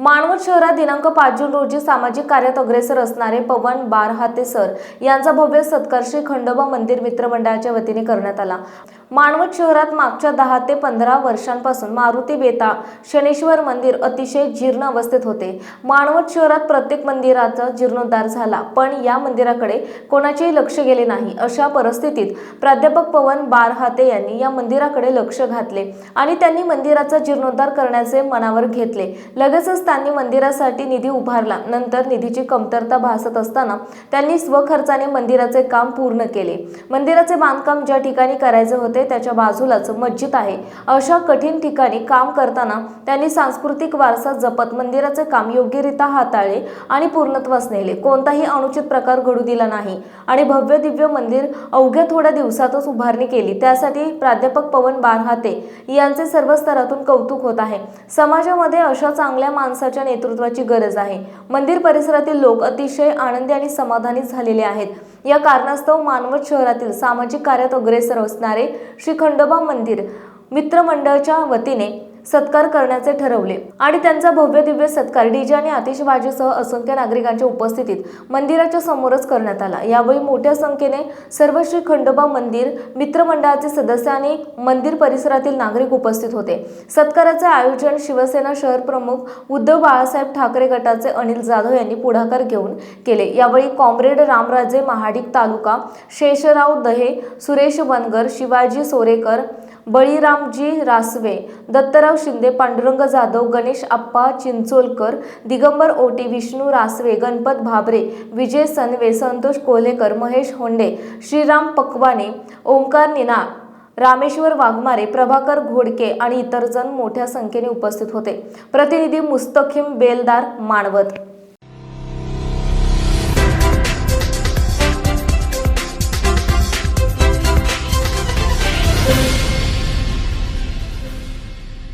मानवत शहरात दिनांक पाच जून रोजी सामाजिक कार्यात अग्रेसर असणारे पवन बारहाते सर यांचा भव्य सत्कार श्री खंडोबा मंदिर मित्र मंडळाच्या वतीने करण्यात आला. मानवत शहरात मागच्या दहा ते पंधरा वर्षांपासून मारुती बेता शनेश्वर मंदिर अतिशय जीर्ण अवस्थेत होते. मानवत शहरात प्रत्येक मंदिराचा जीर्णोद्धार झाला पण या मंदिराकडे कोणाचेही लक्ष गेले नाही. अशा परिस्थितीत प्राध्यापक पवन बारहाते यांनी या मंदिराकडे लक्ष घातले आणि त्यांनी मंदिराचा जीर्णोद्धार करण्याचे मनावर घेतले. लगेचच त्यांनी मंदिरासाठी निधी उभारला. नंतर निधीची कमतरता भासत असताना त्यांनी स्वखर्चाने मंदिराचे काम पूर्ण केले. मंदिराचे बांधकाम ज्या ठिकाणी करायचे होते त्याच्या बाजूलाच मस्जिद आहे. अशा कठीण ठिकाणी काम करताना त्यांनी सांस्कृतिक वारसा जपत मंदिराचे काम योग्यरित्या हाताळले आणि पूर्णत्वास नेले. कोणताही अनुचित प्रकार घडू दिला नाही. आणि भव्य दिव्य मंदिर अवघ्या थोड्या दिवसातच उभारणी केली. त्यासाठी प्राध्यापक पवन बारहाते यांचे सर्व स्तरातून कौतुक होत आहे. समाजामध्ये अशा चांगल्या माणसं माणसाच्या नेतृत्वाची गरज आहे. मंदिर परिसरातील लोक अतिशय आनंदी आणि समाधानी झालेले आहेत. या कारणास्तव मानवत शहरातील सामाजिक कार्यात अग्रेसर असणारे श्री खंडोबा मंदिर मित्रमंडळाच्या वतीने सत्कार करण्याचे ठरवले. आणि त्यांचा भव्य दिव्य सत्कार डीजे आणि आतिषबाजीसह असंख्य नागरिकांच्या उपस्थितीत मंदिराच्या समोरच करण्यात आला. यावेळी मोठ्या संख्येने सर्व श्री खंडोबा मंदिर मित्रमंडळाचे सदस्य आणि मंदिर परिसरातील नागरिक उपस्थित होते. सत्काराचे आयोजन शिवसेना शहर प्रमुख उद्धव बाळासाहेब ठाकरे गटाचे अनिल जाधव यांनी पुढाकार घेऊन केले. यावेळी कॉम्रेड रामराजे महाडिक तालुका शेषराव दहे सुरेश बनगर शिवाजी सोरेकर बळीरामजी रासवे दत्तराव शिंदे पांडुरंग जाधव गणेश आप्पा चिंचोलकर दिगंबर ओटी विष्णू रासवे गणपत भाबरे विजय सनवे संतोष कोल्हेकर महेश होंडे श्रीराम पकवाने ओंकार निना रामेश्वर वाघमारे प्रभाकर घोडके आणि इतर जण मोठ्या संख्येने उपस्थित होते. प्रतिनिधी मुस्तखिम बेलदार मानवत.